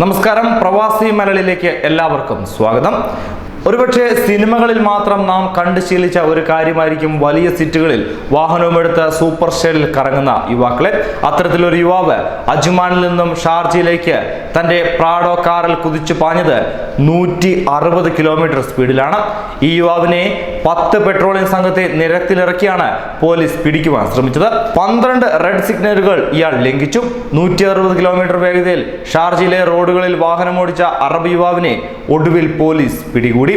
നമസ്കാരം. പ്രവാസി മലയാളിയിലേക്ക് എല്ലാവർക്കും സ്വാഗതം. ഒരുപക്ഷെ സിനിമകളിൽ മാത്രം നാം കണ്ടു ശീലിച്ച ഒരു കാര്യമായിരിക്കും വലിയ സിറ്റുകളിൽ വാഹനവുമെടുത്ത് സൂപ്പർ ഷെഡിൽ കറങ്ങുന്ന യുവാക്കളെ. അത്തരത്തിലൊരു യുവാവ് അജ്മാനിൽ നിന്നും ഷാർജയിലേക്ക് തന്റെ പ്രാഡോ കാറിൽ കുതിച്ചു പാഞ്ഞത് നൂറ്റി അറുപത് കിലോമീറ്റർ സ്പീഡിലാണ്. ഈ യുവാവിനെ പത്ത് പെട്രോളിയം സംഘത്തെ നിരത്തിലിറക്കിയാണ് പോലീസ് പിടിക്കുവാൻ ശ്രമിച്ചത്. പന്ത്രണ്ട് റെഡ് സിഗ്നലുകൾ ഇയാൾ ലംഘിച്ചു. നൂറ്റി അറുപത് കിലോമീറ്റർ വേഗതയിൽ ഷാർജയിലെ റോഡുകളിൽ വാഹനമോടിച്ച അറബ് യുവാവിനെ ഒടുവിൽ പോലീസ് പിടികൂടി.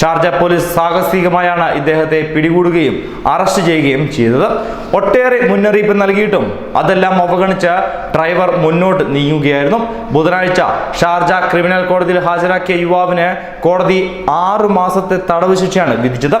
ഷാർജ പോലീസ് സാഹസികമായാണ് ഇദ്ദേഹത്തെ പിടികൂടുകയും അറസ്റ്റ് ചെയ്യുകയും ചെയ്തത്. ഒട്ടേറെ മുന്നറിയിപ്പ് നൽകിയിട്ടും അതെല്ലാം അവഗണിച്ച് ഡ്രൈവർ മുന്നോട്ട് നീങ്ങുകയായിരുന്നു. ബുധനാഴ്ച ഷാർജ ക്രിമിനൽ കോടതിയിൽ ഹാജരാക്കിയ യുവാവിന് കോടതി ആറു മാസത്തെ തടവ് ശിക്ഷയാണ് വിധിച്ചത്.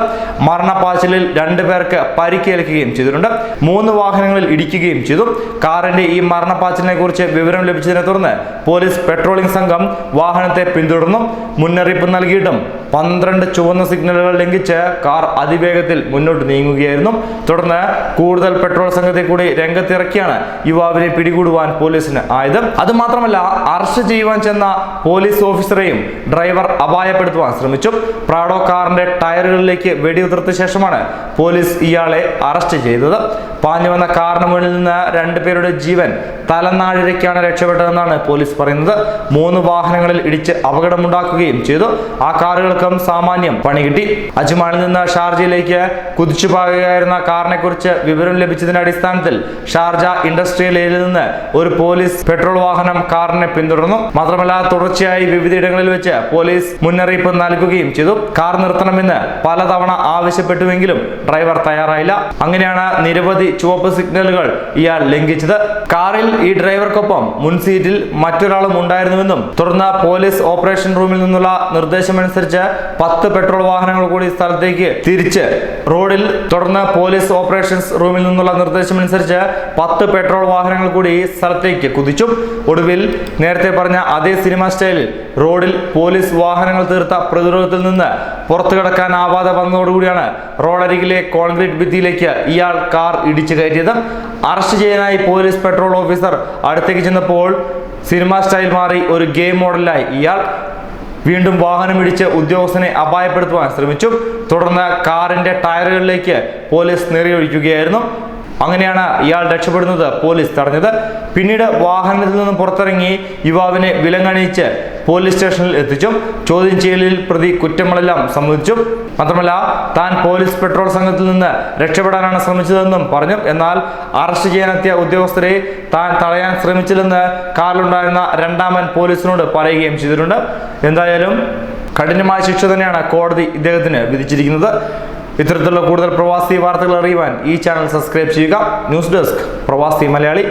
മരണപ്പാച്ചിലിൽ രണ്ടു പേർക്ക് പരിക്കേൽക്കുകയും ചെയ്തിട്ടുണ്ട്. മൂന്ന് വാഹനങ്ങളിൽ ഇടിക്കുകയും ചെയ്തു. കാറിന്റെ ഈ മരണപ്പാച്ചിലിനെ കുറിച്ച് വിവരം ലഭിച്ചതിനെ തുടർന്ന് പോലീസ് പെട്രോളിംഗ് സംഘം വാഹനത്തെ പിന്തുടർന്നു. മുന്നറിയിപ്പ് നൽകിയിട്ടും പന്ത്രണ്ട് ചുവന്ന സിഗ്നലുകൾ ലംഘിച്ച് കാർ അതിവേഗത്തിൽ മുന്നോട്ട് നീങ്ങുകയായിരുന്നു. തുടർന്ന് കൂടുതൽ പെട്രോൾ സംഘത്തെ കൂടി രംഗത്തിറക്കിയാണ് യുവാവിനെ പിടികൂടുവാൻ പോലീസിന് ആയത് അത് മാത്രമല്ല അറസ്റ്റ് ചെയ്യുവാൻ ചെന്ന പോലീസ് ഓഫീസറെയും ഡ്രൈവർ അപായപ്പെടുത്തുവാൻ ശ്രമിച്ചു. പ്രാഡോ കാറിന്റെ ടയറുകളിലേക്ക് വെടിയുതിർത്ത ശേഷമാണ് പോലീസ് ഇയാളെ അറസ്റ്റ് ചെയ്തത്. പാഞ്ഞു വന്ന കാറിന് മുന്നിൽ നിന്ന് രണ്ടുപേരുടെ ജീവൻ തലനാഴിരയ്ക്കാണ് രക്ഷപ്പെട്ടതെന്നാണ് പോലീസ് പറയുന്നത്. മൂന്ന് വാഹനങ്ങളിൽ ഇടിച്ച് അപകടമുണ്ടാക്കുകയും ചെയ്തു. ആ കാറുകൾക്കും സാമാന്യം പണി കിട്ടി അജ്മാനിൽ നിന്ന് ഷാർജയിലേക്ക് കുതിച്ചു പാകുകയായിരുന്ന കാറിനെ കുറിച്ച് വിവരം ലഭിച്ചതിന്റെ അടിസ്ഥാനത്തിൽ ഷാർജ ഇൻഡസ്ട്രിയൽ ഏരിയയിൽ നിന്ന് ഒരു പോലീസ് പെട്രോൾ വാഹനം കാറിനെ പിന്തുടർന്നു. മാത്രമല്ല തുടർച്ചയായി വിവിധയിടങ്ങളിൽ വെച്ച് പോലീസ് മുന്നറിയിപ്പ് നൽകുകയും ചെയ്തു. കാർ നിർത്തണമെന്ന് പലതവണ ആവശ്യപ്പെട്ടുവെങ്കിലും ഡ്രൈവർ തയ്യാറായില്ല. അങ്ങനെയാണ് നിരവധി ചുവപ്പ് സിഗ്നലുകൾ ഇയാൾ ലംഘിച്ചത്. കാറിൽ ഈ ഡ്രൈവർക്കൊപ്പം മുൻ സീറ്റിൽ മറ്റൊരാളും ഉണ്ടായിരുന്നുവെന്നും തുടർന്ന് പോലീസ് ഓപ്പറേഷൻ റൂമിൽ നിന്നുള്ള നിർദ്ദേശമനുസരിച്ച് പത്ത് പെട്രോൾ വാഹനങ്ങൾ കൂടി സ്ഥലത്തേക്ക് തിരിച്ച് റോഡിൽ തുടർന്ന് പോലീസ് ഓപ്പറേഷൻസ് റൂമിൽ നിന്നുള്ള നിർദ്ദേശമനുസരിച്ച് പത്ത് പെട്രോൾ വാഹനങ്ങൾ കൂടി സ്ഥലത്തേക്ക് കുതിച്ചു ഒടുവിൽ നേരത്തെ പറഞ്ഞ അതേ സിനിമ സ്റ്റൈലിൽ റോഡിൽ പോലീസ് വാഹനങ്ങൾ തീർത്ത പ്രതിരോധത്തിൽ നിന്ന് പുറത്തു കടക്കാനാവാതെ വന്നതോടുകൂടിയാണ് റോഡരികിലെ കോൺക്രീറ്റ് ഭിത്തിയിലേക്ക് ഇയാൾ കാർ ഇടിച്ചു കയറ്റിയത്. അറസ്റ്റ് ചെയ്യാനായി പോലീസ് പെട്രോൾ ഓഫീസർ അടുത്തേക്ക് ചെന്നപ്പോൾ സിനിമ സ്റ്റൈൽ മാറി ഒരു ഗെയിം മോഡലായി ഇയാൾ വീണ്ടും വാഹനം ഇടിച്ച് ഉദ്യോഗസ്ഥനെ അപായപ്പെടുത്തുവാൻ ശ്രമിച്ചു. തുടർന്ന് കാറിന്റെ ടയറുകളിലേക്ക് പോലീസ് നിറയൊഴിക്കുകയായിരുന്നു. അങ്ങനെയാണ് ഇയാൾ രക്ഷപ്പെടുന്നത് പോലീസ് തടഞ്ഞത്. പിന്നീട് വാഹനത്തിൽ നിന്നും പുറത്തിറങ്ങി യുവാവിനെ വിലങ്ങണിയിച്ച് പോലീസ് സ്റ്റേഷനിൽ എത്തിച്ചും ചോദ്യം ചെയ്യലിൽ പ്രതി കുറ്റങ്ങളെല്ലാം സമ്മതിച്ചു മാത്രമല്ല താൻ പോലീസ് പെട്രോൾ സംഘത്തിൽ നിന്ന് രക്ഷപ്പെടാനാണ് ശ്രമിച്ചതെന്നും പറഞ്ഞു. എന്നാൽ അറസ്റ്റ് ചെയ്യാനെത്തിയ ഉദ്യോഗസ്ഥരെ താൻ തടയാൻ ശ്രമിച്ചില്ലെന്ന് കാറിലുണ്ടായിരുന്ന രണ്ടാമൻ പോലീസിനോട് പറയുകയും ചെയ്തിട്ടുണ്ട്. എന്തായാലും കഠിനമായ ശിക്ഷ തന്നെയാണ് കോടതി ഇദ്ദേഹത്തിന് വിധിച്ചിരിക്കുന്നത്. ഇത്തരത്തിലുള്ള കൂടുതൽ പ്രവാസി വാർത്തകൾ അറിയുവാൻ ഈ ചാനൽ സബ്സ്ക്രൈബ് ചെയ്യുക. News desk Pravasi Malayali.